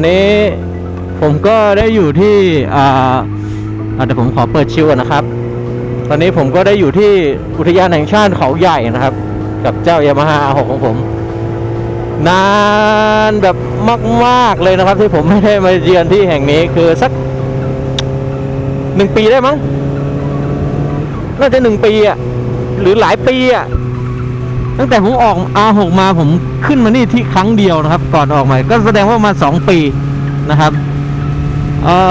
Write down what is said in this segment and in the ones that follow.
ตอนนี้ผมก็ได้อยู่ที่อ่าเดี๋ยวผมขอเปิดชิวนนะครับ ตอนนี้ผมก็ได้อยู่ที่อุทยานแห่งชาติเขาใหญ่นะครับ กับเจ้ายามาฮ่าหกของผม นานแบบมากๆเลยนะครับ ที่ผมไม่ได้มาเยือนที่แห่งนี้คือสักหนึ่งปีได้มั้งน่าจะหนึ่งปีอะหรือหลายปีอะ ตั้งแต่ผมออก R6 มาผมขึ้นมานี่ที่ครั้งเดียวนะครับ ก่อนออกใหม่ก็แสดงว่ามาสองปีนะครับเออ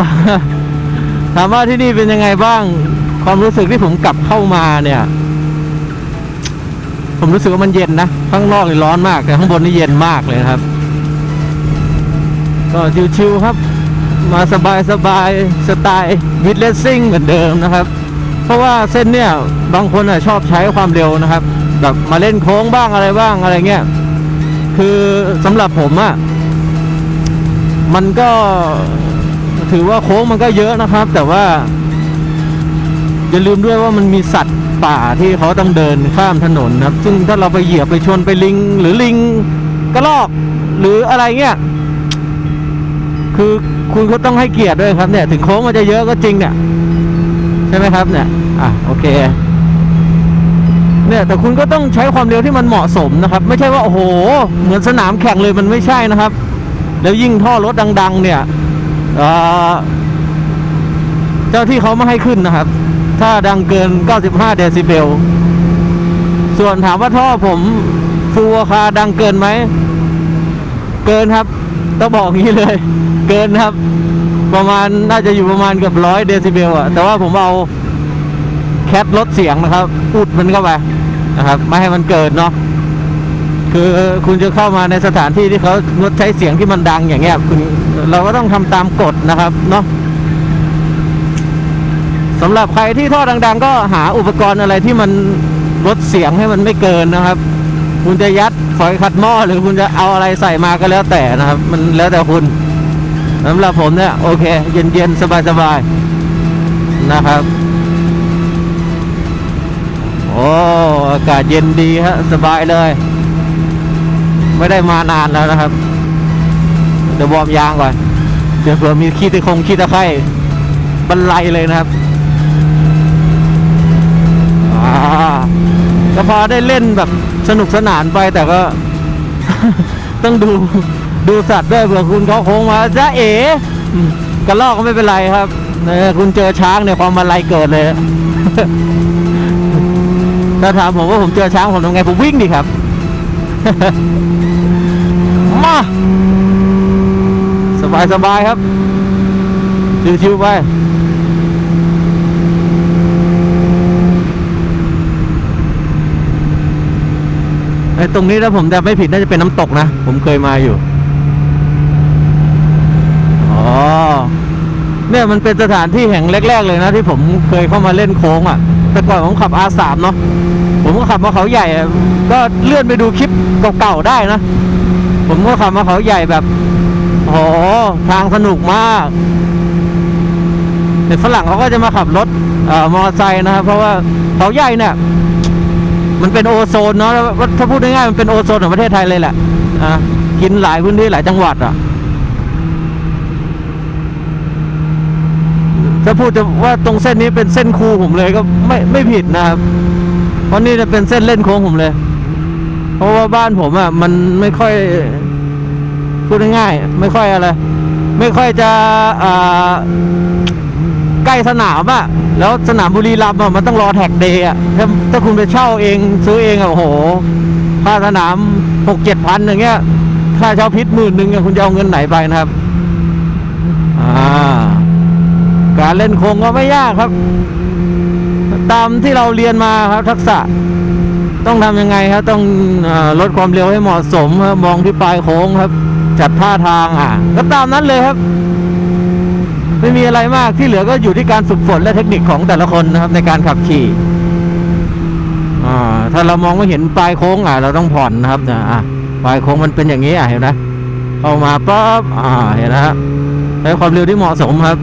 ถามว่าที่นี่เป็นยังไงบ้าง ความรู้สึกที่ผมกลับเข้ามาเนี่ย ผมรู้สึกว่ามันเย็นนะข้างนอกนี่ร้อนมากแต่ข้างบนนี่เย็นมากเลยครับ ก็ชิวๆครับ มาสบายสบายๆสไตล์วิดเลสซิ่งเหมือนเดิมนะครับ เพราะว่าเส้นเนี่ยบางคนอะชอบใช้ความเร็วนะครับ แบบมาเล่นโค้งบ้างอะไรบ้างอะไรเงี้ยคือสำหรับผมอะมันก็ถือว่าโค้งมันก็เยอะนะครับ แต่ว่า อย่าลืมด้วยว่ามันมีสัตว์ป่าที่เขาต้องเดินข้ามถนนนะครับ ซึ่งถ้าเราไปเหยียบไปชนไปลิง หรือลิงกระรอก หรืออะไรเงี้ยคือคุณก็ต้องให้เกียรติด้วยครับเนี่ย ถึงโค้งมันจะเยอะก็จริงเนี่ย ใช่ไหมครับเนี่ย อะ โอเค เนี่ยแต่คุณก็ต้องใช้ความเร็วที่มันเหมาะสมนะครับ ไม่ใช่ว่าโอ้โห เหมือนสนามแข่งเลยมันไม่ใช่นะครับ แล้วยิ่งท่อรถดัง ๆ เนี่ยเจ้าที่เขาไม่ให้ขึ้นนะครับ ถ้าดังเกิน 95 เดซิเบล ส่วนถามว่าท่อผมฟูคาดังเกินไหม เกินครับ ต้องบอกงี้เลย เกินครับ ประมาณน่าจะอยู่ประมาณเกือบร้อยเดซิเบลอะแต่ว่าผมเอาแคทลดเสียงนะครับ อุดมันเข้าไป นะครับ ไม่ให้มันเกินเนาะคือคุณจะเข้ามาในสถานที่ที่เขางดใช้เสียงที่มันดังอย่างเงี้ยคุณเราก็ต้องทำตามกฎนะครับเนาะสำหรับใครที่ท่อดัง ๆ ก็หาอุปกรณ์อะไรที่มันลดเสียงให้มันไม่เกินนะครับ คุณจะยัดฝอยขัดหม้อหรือคุณจะเอาอะไรใส่มาก็แล้วแต่นะครับ มันแล้วแต่คุณสำหรับผมเนี่ยโอเค เย็นๆ สบายๆ นะครับากาศเย็นดีฮะสบายเลย ไม่ได้มานานแล้วนะครับ เดี๋ยววอร์มยางก่อน เดี๋ยวเผื่อมีขี้ตะคงขี้ตะไคร่บรรลัยเลยนะครับอ่าก็พอได้เล่นแบบสนุกสนานไปแต่ก็ ต้องดูดูสัตว์ด้วยเผื่อคุณเขาโค้งมาจ้าเอ๋กระลอกก็ไม่เป็นไรครับเออคุณเจอช้างเนี่ยความบรรลัยเกิดเลย ถ้าถามผมว่าผมเจอช้างผมทำไงผมวิ่งดิครับ มา สบายสบายครับ ชิวๆไปไอ้ตรงนี้ถ้าผมจำไม่ผิดน่าจะเป็นน้ำตกนะ ผมเคยมาอยู่ อ๋อ เนี่ยมันเป็นสถานที่แห่งแรก ๆ เลยนะ ที่ผมเคยเข้ามาเล่นโค้งอะ่ะ แต่ก่อนผมขับ R3 เนาะ ขับมาเขาใหญ่ก็เลื่อนไปดูคลิปเก่าๆได้นะ ผมก็ขับมาเขาใหญ่แบบโหทางสนุกมากแต่ฝรั่งเขาก็จะมาขับรถเอ่อมอเตอร์ไซค์นะครับเพราะว่าเขาใหญ่เนี่ยมันเป็นโอโซนเนาะถ้าพูดง่ายๆมันเป็นโอโซนของประเทศไทยเลยแหละอะกินหลายพื้นที่หลายจังหวัดอะถ้าพูดจะว่าตรงเส้นนี้เป็นเส้นคูผมเลยก็ไม่ไม่ผิดนะครับ เพราะนี่จะเป็นเส้นเล่นโค้งผมเลย เพราะว่าบ้านผมอะมันไม่ค่อยพูดง่ายๆไม่ค่อยอะไร ไม่ค่อยจะใกล้สนามอะแล้วสนามบุรีรัมย์อะมันต้องรอแท็กเดย์อะถ้าถ้าคุณไปเช่าเองซื้อเองอะโอ้โหค่าสนามหกเจ็ดพันอย่างเงี้ยค่าเช่าพิษหมื่นหนึ่งคุณจะเอาเงินไหนไปนะครับอ่าการเล่นโค้งก็ไม่ยากครับ ตามที่เราเรียนมาครับทักษะต้องทำยังไงครับ ต้องอลดความเร็วให้เหมาะสมครับมองที่ปลายโค้งครับ จัดท่าทางอะ ก็ตามนั้นเลยครับ ไม่มีอะไรมากที่เหลือก็อยู่ที่การฝึกฝนและเทคนิคของแต่ละคนนะครับ ในการขับขี่อ่าถ้าเรามองไม่เห็นปลายโค้งอะ เราต้องผ่อนนะครับนะอะปลายโค้งมันเป็นอย่างนี้อะเห็นไหมเข้ามาปั๊บอ่าเห็นนะฮะใช้ความเร็วที่เหมาะสมครับ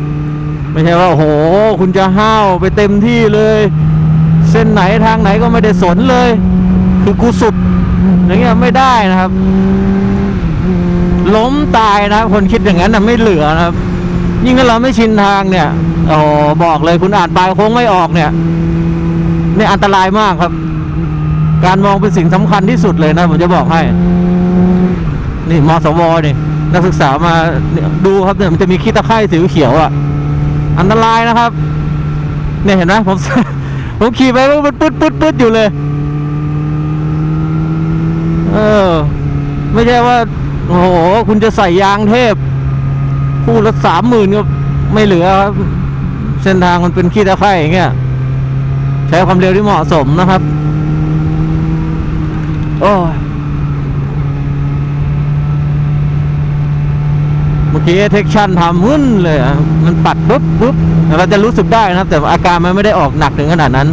ไม่ใช่ว่าโหคุณจะห้าวไปเต็มที่เลย เส้นไหนทางไหนก็ไม่ได้สนเลย คือกูสุดอย่างเงี้ยไม่ได้นะครับ ล้มตายนะคนคิดอย่างนั้นนะไม่เหลือนะครับ ยิ่งถ้าเราไม่ชินทางเนี่ยโอ้บอกเลยคุณอ่านปลายโค้งไม่ออกเนี่ยเนี่ยอันตรายมากครับ การมองเป็นสิ่งสำคัญที่สุดเลยนะผมจะบอกให้ นี่มสวนี่นักศึกษามาดูครับเนี่ยมันจะมีขี้ตะไคร่สีเขียวอะ อันตรายนะครับ เนี่ยเห็นไหมผมผมขี่ไปมันปึ๊ดปึ๊ดปึ๊ดอยู่เลย เออ ไม่ใช่ว่า โอ้โห คุณจะใส่ยางเทพ คู่ละสามหมื่นก็ไม่เหลือครับ เส้นทางมันเป็นขี้ตะไคร่อย่างเงี้ย ใช้ความเร็วที่เหมาะสมนะครับ โอ้ย มื่อกี้เทคชั่นทำมึนเลยมันปัดปุ๊บปุ๊บเราจะรู้สึกได้นะครับ แต่อาการมันไม่ได้ออกหนักถึงขนาดนั้น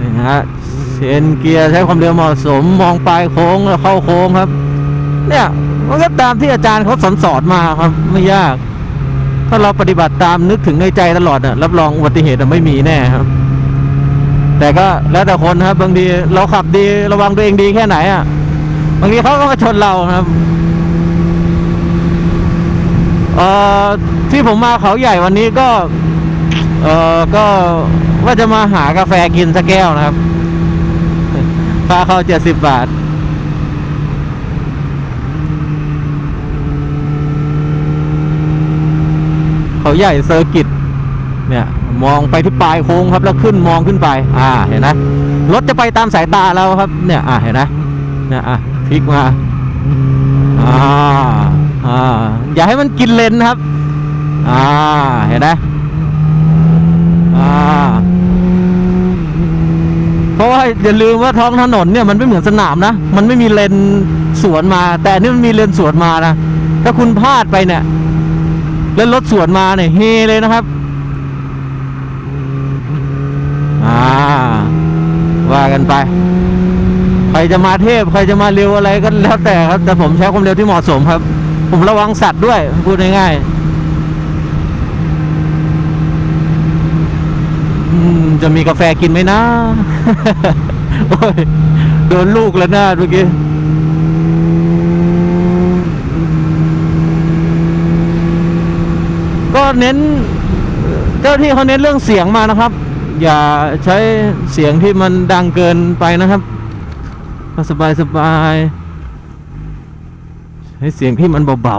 นี่ฮะเชนเกียร์ใช้ความเร็วเหมาะสมมองปลายโค้งแล้วเข้าโค้งครับ เนี่ยมันก็ตามที่อาจารย์เขาสอนสอนมาครับ ไม่ยาก ถ้าเราปฏิบัติตามนึกถึงในใจตลอดน่ะรับรองอุบัติเหตุไม่มีแน่ครับ แต่ก็แล้วแต่คนครับ บางทีเราขับดีระวังตัวเองดีแค่ไหนอะบางทีเขาก็มาชนเราครับ เอ่อที่ผมมาเขาใหญ่วันนี้ก็เอ่อก็ว่าจะมาหากาแฟกินสักแก้วนะครับค่าเข้าเจ็ดสิบบาท เขาใหญ่เซอร์กิตเนี่ยมองไปที่ปลายโค้งครับแล้วขึ้นมองขึ้นไป อ่าเห็นนะรถจะไปตามสายตาเราครับ เนี่ย อ่าเห็นนะเนี่ยอะพลิกมาอ่าอ่าอย่า ให้มันกินเลนครับ อ่า เห็นไหมอ่า เพราะว่าอย่าลืมว่าท้องถนนเนี่ยมันไม่เหมือนสนามนะ มันไม่มีเลนสวนมา แต่นนี่มันมีเลนสวนมานะ ถ้าคุณพลาดไปเนี่ย แล้วรถสวนมาเนี่ยเฮเลยนะครับ อ่า ว่ากันไปใครจะมาเทพ ใครจะมาเร็วอะไรก็แล้วแต่ครับ แต่ผมใช้ความเร็วที่เหมาะสมครับ ผมระวังสัตว์ด้วย พูดง่ายๆจะมีกาแฟกินไหมนะโอ้ยโดนลูกแล้วนะเมื่อกี้ก็เน้น เจ้าที่เขาเน้นเรื่องเสียงมานะครับ อย่าใช้เสียงที่มันดังเกินไปนะครับสบายสบายๆ ใช้เสียงที่มันเบา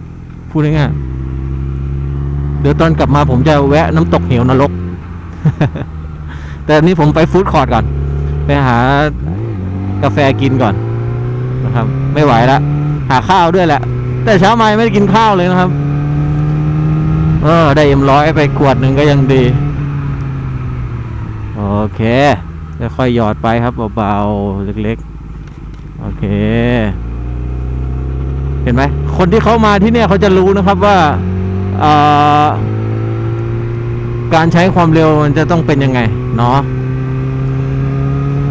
ๆ พูดง่ายๆเดี๋ยวตอนกลับมาผมจะแวะน้ำตกเหวนรก แต่นนี้ผมไปฟู้ดคอร์ทก่อน ไปหากาแฟกินก่อนนะครับ ไม่ไหวแล้วหาข้าวด้วยแหละ แต่เช้ามาไม่ได้กินข้าวเลยนะครับ เออ ได้เอ็มร้อยไปขวดหนึ่งก็ยังดี โอเคแล้วค่อยหยอดไปครับเบาๆ เล็กๆ โอเค เห็นไหมคนที่เขามาที่เนี่ยเขาจะรู้นะครับว่าการใช้ความเร็วมันจะต้องเป็นยังไงเนาะ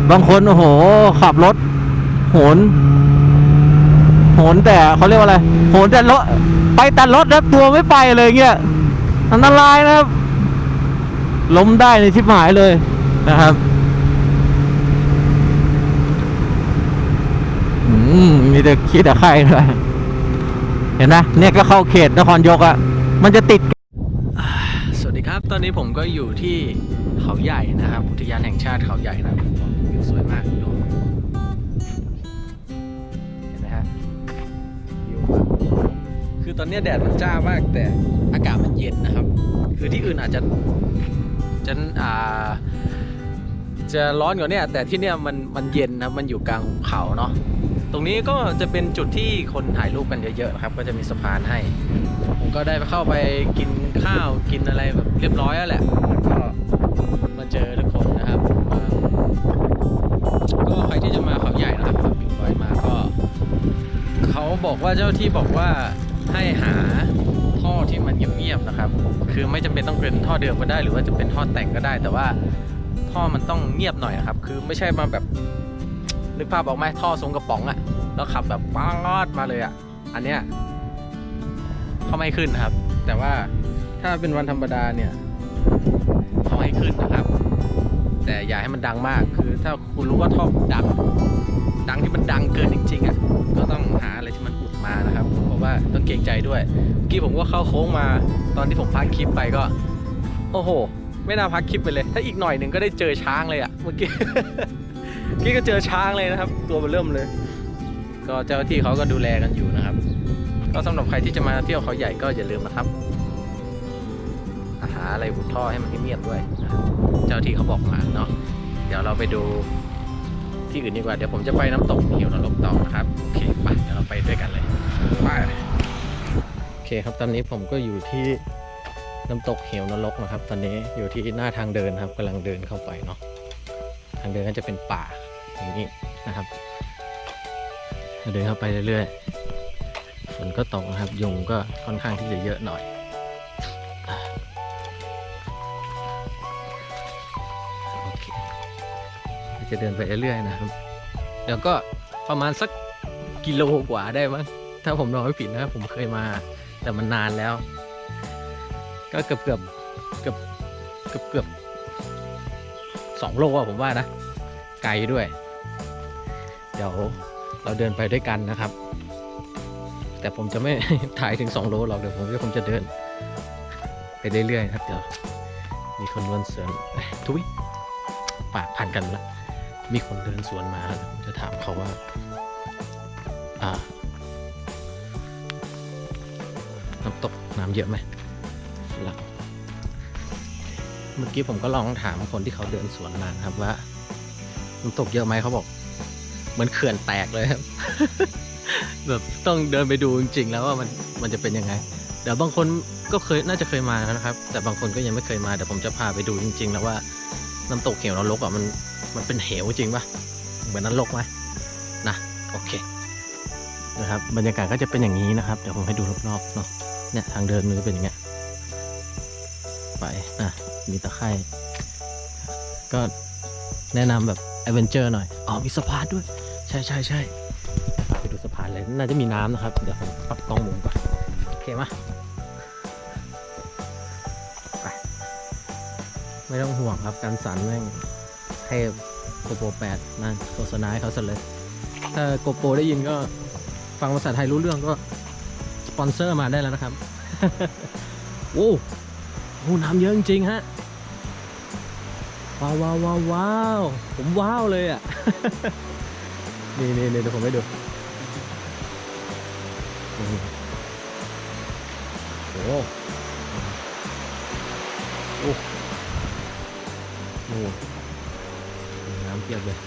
บางคนโอ้โห ขับรถโหนโหนแต่เขาเรียกว่าอะไรโหนแต่รถไปแต่รถนะตัวไม่ไปเลยเงี้ยอันตรายนะครับล้มได้ในชิบหายเลยนะครับอืมมีแต่คิดแต่ใครเลย เห็นนะเนี่ยก็เข้าเขตนครยกอะมันจะติด สวัสดีครับ ตอนนี้ผมก็อยู่ที่เขาใหญ่นะครับ อุทยานแห่งชาติเขาใหญ่นะครับวิวสวยมากดูเห็นไหมฮะวิวแบบคือตอนนี้แดดมันจ้ามากแต่อากาศมันเย็นนะครับ คือที่อื่นอาจจะจะอ่าจะร้อนกว่านี่แต่ที่เนี่ยมันมันเย็นนะมันอยู่กลางเขาเนาะ ตรงนี้ก็จะเป็นจุดที่คนถ่ายรูปกันเยอะๆนะครับ ก็จะมีสะพานให้ ผมก็ได้ไปเข้าไปกินข้าวกินอะไรแบบเรียบร้อยแล้วแหละก็มาเจอทุกคนนะครับ ก็ใครที่จะมาเขาใหญ่นะครับขับบิ๊กไบค์มาก็เขาบอกว่าเจ้าที่บอกว่าให้หาท่อที่มันเงียบๆนะครับ คือไม่จำเป็นต้องเป็นท่อเดิมก็ได้ หรือว่าจะเป็นท่อแต่งก็ได้ แต่ว่าท่อมันต้องเงียบหน่อยอะครับ คือไม่ใช่มาแบบ นึกภาพออกไหมท่อทรงกระป๋องอะแล้วขับแบบป๊าดมาเลยอะอันเนี้ยเขาไม่ขึ้นนะครับ แต่ว่าถ้าเป็นวันธรรมดาเนี่ยเขาให้ขึ้นนะครับ แต่อย่าให้มันดังมากคือถ้าคุณรู้ว่าท่อดัง ดังที่มันดังเกินจริงๆอะก็ต้องหาอะไรที่มันอุดมานะครับ เพราะว่าต้องเกรงใจด้วยเมื่อกี้ผมก็เข้าโค้งมา ตอนที่ผมพักคลิปไปก็ โอ้โห ไม่น่าพักคลิปไปเลย ถ้าอีกหน่อยหนึ่งก็ได้เจอช้างเลยอะเมื่อกี้ กี้ก็เจอช้างเลยนะครับ ตัวมันเริ่มเลย ก็เจ้าที่เขาก็ดูแลกันอยู่นะครับ ก็สำหรับใครที่จะมาเที่ยวเขาใหญ่ก็อย่าลืมนะครับ หาอะไรอุดท่อให้มันเงียบด้วย เจ้าที่เขาบอกมาเนาะเดี๋ยวเราไปดูที่อื่นดีกว่า เดี๋ยวผมจะไปน้ำตกเหวนรกต่อนะครับ โอเคไปเดี๋ยวเราไปด้วยกันเลยไปโอเคครับตอนนี้ผมก็อยู่ที่น้ำตกเหวนรกนะครับ ตอนนี้อยู่ที่หน้าทางเดินครับกำลังเดินเข้าไปเนาะ ทางเดินก็จะเป็นป่าอย่างนี้นะครับเดินเข้าไปเรื่อยๆฝนก็ตกนะครับ ยุงก็ค่อนข้างที่จะเยอะหน่อยโอเคจะเดินไปเรื่อยๆนะครับแล้วก็ประมาณสักกิโลกว่าได้มั้งถ้าผมนองไม่ผิดนะผมเคยมา แต่มันนานแล้ว ก็เกือบเกือบเกือบเกือบเกือบ สองโลอะผมว่านะ ไกลด้วย เดี๋ยวเราเดินไปด้วยกันนะครับ แต่ผมจะไม่ถ่ายถึง 2 โลหรอกเดี๋ยวผมจะคงจะเดิน ไปเรื่อยๆนะครับเดี๋ยวมีคนเดินสวนทุยปากพันกันละมีคนเดินสวนมาแล้วผมจะถามเขาว่า อ่าน้ำตกน้ำเยอะไหม เมื่อกี้ผมก็ลองถามคนที่เขาเดินสวนมาครับว่าน้ำตกเยอะไหมเขาบอก เหมือนเขื่อนแตกเลยครับ แบบต้องเดินไปดูจริงๆแล้วว่ามันมันจะเป็นยังไง เดี๋ยวบางคนก็เคยน่าจะเคยมาแล้วนะครับ แต่บางคนก็ยังไม่เคยมาเดี๋ยวผมจะพาไปดูจริง ๆ แล้วว่าน้ำตกเหวนรกอะมันมันเป็นเหวจริงปะเหมือนนรกไหมนะโอเคนะครับบรรยากาศก็จะเป็นอย่างนี้นะครับ เดี๋ยวผมให้ดูรอบๆเนาะเนี่ยทางเดินมันจะเป็นอย่างเงี้ยไปนะ มีตะไคร่ก็แนะนำแบบแอดเวนเจอร์หน่อย อ๋อ มีสะพานด้วย ใช่ใช่ใช่พาไปดูสะพานเลย น่าจะมีน้ำนะครับ เดี๋ยวผมปรับกล้องมุมก่อน โอเคมาไปไม่ต้องห่วงครับ การสันแม่งให้โกโปรแปดนั่นโฆษณาให้เขาเสร็จเลย ถ้าโกโปรได้ยินก็ฟังภาษาไทยรู้เรื่องก็ สปอนเซอร์มาได้แล้วนะครับ โอ้โหน้ำเยอะจริงๆฮะ ว้าวว้าวว้าววาวผมว้าวเลยอะ นี่นี่นี่เดี๋ยวผมให้ดูโอ้โหโอ้โหน้ำเกียบเลย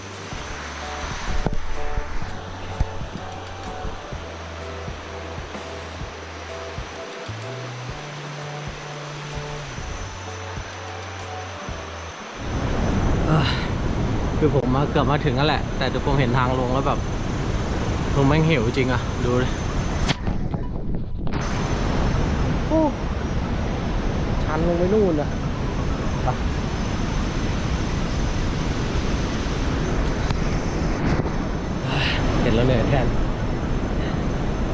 เกือบมาถึงแล้วแหละ แต่เดี๋ยวผมเห็นทางลงแล้วแบบลงแม่งเหวจริงอะดูเลยโอ้ชันลงไปนู่นอะไปเห็นแล้วเหนื่อยแทน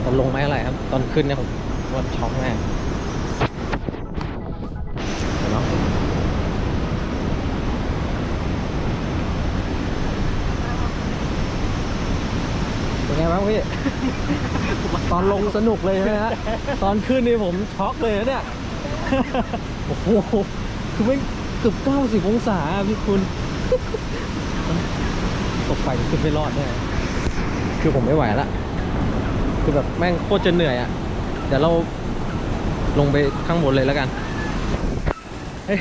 ตอนลงไม่อะไรครับ ตอนขึ้นเนี่ยผมว่าช็อกแน่ บ้างพี่ ตอนลงสนุกเลยใช่ไหมฮะ ตอนขึ้นนี่ผมช็อกเลยนะเนี่ย โอ้โห คือไม่งเกือบ90องศาอะพี่คุณ ตกไปขึ้นไม่รอดแน่คือผมไม่ไหวละ คือแบบแม่งโคตรจะเหนื่อยอะเดี๋ยวเราลงไปข้างบนเลยแล้วกัน เฮ้ย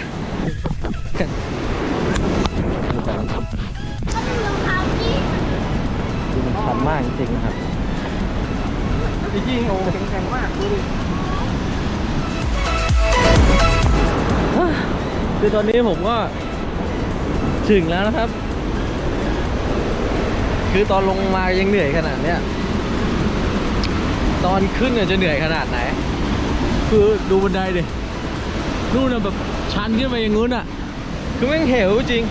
มันชันมากจริงๆนะครับจริงๆโอ้แข็งๆมากดูดิคือตอนนี้ผมก็ถึงแล้วนะครับ คือตอนลงมายังเหนื่อยขนาดเนี้ยตอนขึ้นเนี่ยจะเหนื่อยขนาดไหน คือดูบันไดดินู่นน่ะแบบชันขึ้นไปอย่างงู้นอะ คือแม่งเหวจริง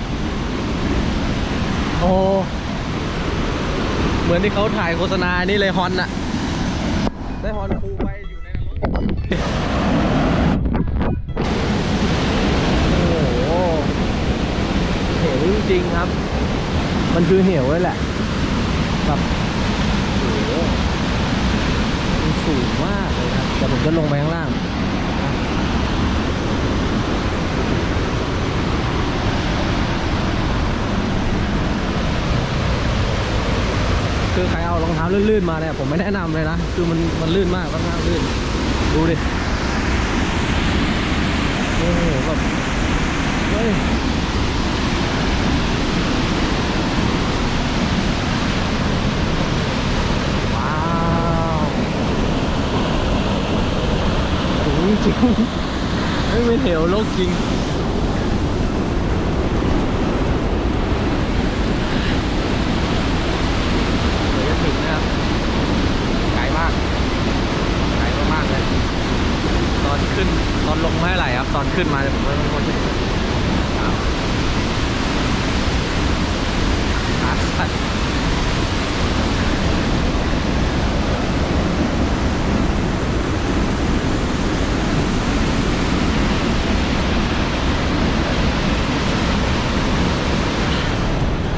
โอ้ เหมือนที่เขาถ่ายโฆษณานี่เลยฮอนอะได้ฮอนคูไปอยู่ในนรกโอ้โหเหวจริงๆครับ มันคือเหวเลยแหละแบบโอ้โหมันสูงมากเลยครับแต่ผมจะลงไปข้างล่าง คือใครเอารองเท้าลื่นๆมาเนี่ยผมไม่แนะนำเลยนะคือมันมันลื่นมากค่อนข้างลื่นดูดิโอ้โหแบบเฮ้ยว้าวจริงไม่เป็นเหวโลกจริง เดี๋ยวจะถึงนะครับ ไกลมาก ไกลมากๆเลย ตอนขึ้น ตอนลงไม่เท่าไหร่ครับ ตอน ขึ้นมาเนี่ยผมไม่เป็นคนครับขาสั่น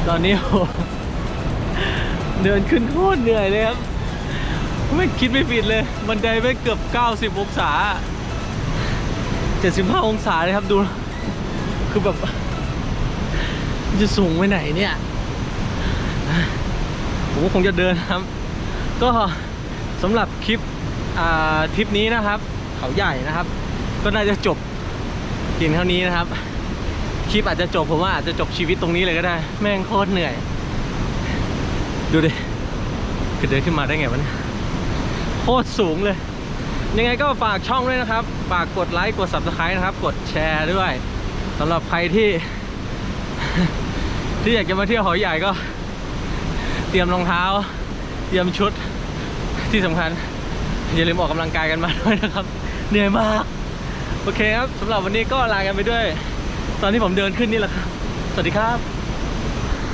ตอนนี้เดินขึ้นโคตรเหนื่อยเลยครับ ไม่คิดไม่ผิดเลย บันไดไม่เกือบ 90 องศา 75 องศาเลยครับดู คือแบบ จะสูงไปไหนเนี่ย ผมก็คงจะเดินครับ ก็สำหรับคลิปทริปนี้นะครับ เขาใหญ่นะครับ ก็น่าจะจบเพียงเท่านี้นะครับ คลิปอาจจะจบผมว่าอาจจะจบชีวิตตรงนี้เลยก็ได้ แม่งโคตรเหนื่อย ดูดิคือเดินขึ้นมาได้ไงวะเนี่ยโคตรสูงเลย ยังไงก็ฝากช่องด้วยนะครับ ฝากกดไลค์กด subscribe นะครับ กดแชร์ด้วยสำหรับใครที่ ที่อยากจะมาเที่ยวเขาใหญ่ก็ เตรียมรองเท้า เตรียมชุดที่สำคัญ อย่าลืมออกกำลังกายกันมาด้วยนะครับ เหนื่อยมาก โอเคครับสำหรับวันนี้ก็ลากันไปด้วย ตอนที่ผมเดินขึ้นนี่แหละครับ สวัสดีครับ